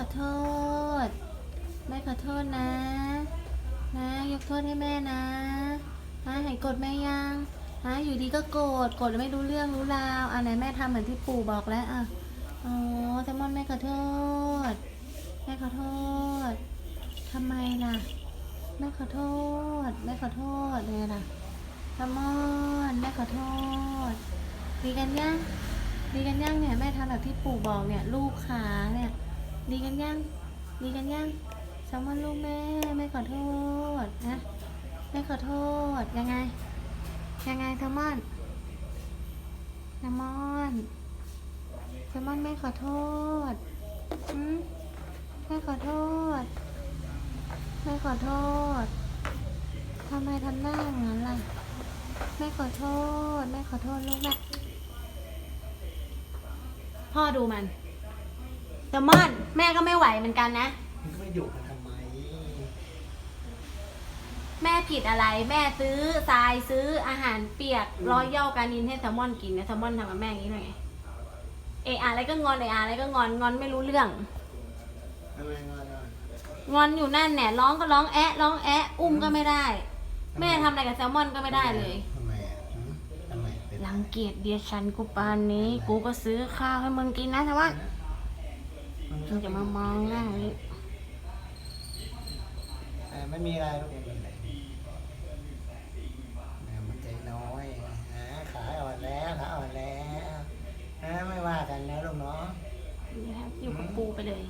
ขอโทษ แม่ขอโทษนะ นะ ยกโทษให้แม่นะนะหายโกรธแม่ยังนะอยู่ดีก็โกรธโกรธแล้วไม่รู้เรื่องรู้ราวอะไหนแม่ทำเหมือนที่ปู่บอกแล้วอะอ๋อแซลมอนแม่ขอโทษ แม่ขอโทษทำไมล่ะ แม่ขอโทษ แม่ขอโทษไงล่ะแซลมอนแม่ขอโทษดีกันยังดีกันยังเนี่ยแม่ทำแบบที่ปู่บอกเนี่ย ลูกขา ดีกันยัง ดีกันยังแซลมอนลูกแม่ แม่ขอโทษนะ แม่ขอโทษ ยังไง ยังไงแซลมอนแซลมอนแซลมอนแม่ขอโทษอืมแม่ขอโทษ แม่ขอโทษ ทำไมทำหน้าอย่างนั้นล่ะ แม่ขอโทษ แม่ขอโทษลูกแม่พ่อดูมัน แซลมอนแม่ก็ไม่ไหวเหมือนกันนะ มันก็ไม่อยู่กันทำไม แม่ผิดอะไร แม่ซื้อทรายซื้ออาหารเปียกร้อยย่อการินให้แซลมอนกินเนี่ยแซลมอนทำกับแม่อย่างนี้ได้ไงเอออะไรก็งอนเอออะไรก็งอนงอนไม่รู้เรื่องทำไมงอนอะงอนอยู่นั่นเนี่ยร้องก็ร้องแอะร้องแอะอุ้มก็ไม่ได้ แม่ทำอะไรกับแซลมอนก็ไม่ได้เลย ทำไมอะหืมทำไมเป็นรังเกียจเดียชันกูปานนี้ กูก็ซื้อข้าวให้มึงกินนะแซ ลมอนจะมามองหน้าอย่างไม่มีอะไรลูกไม่มีอะไรแม่มันใจน้อยฮะขาอ่อนแล้วขาอ่อนแล้วไม่ว่ากันแล้วลูกเนาะอยู่กับปูไปเลย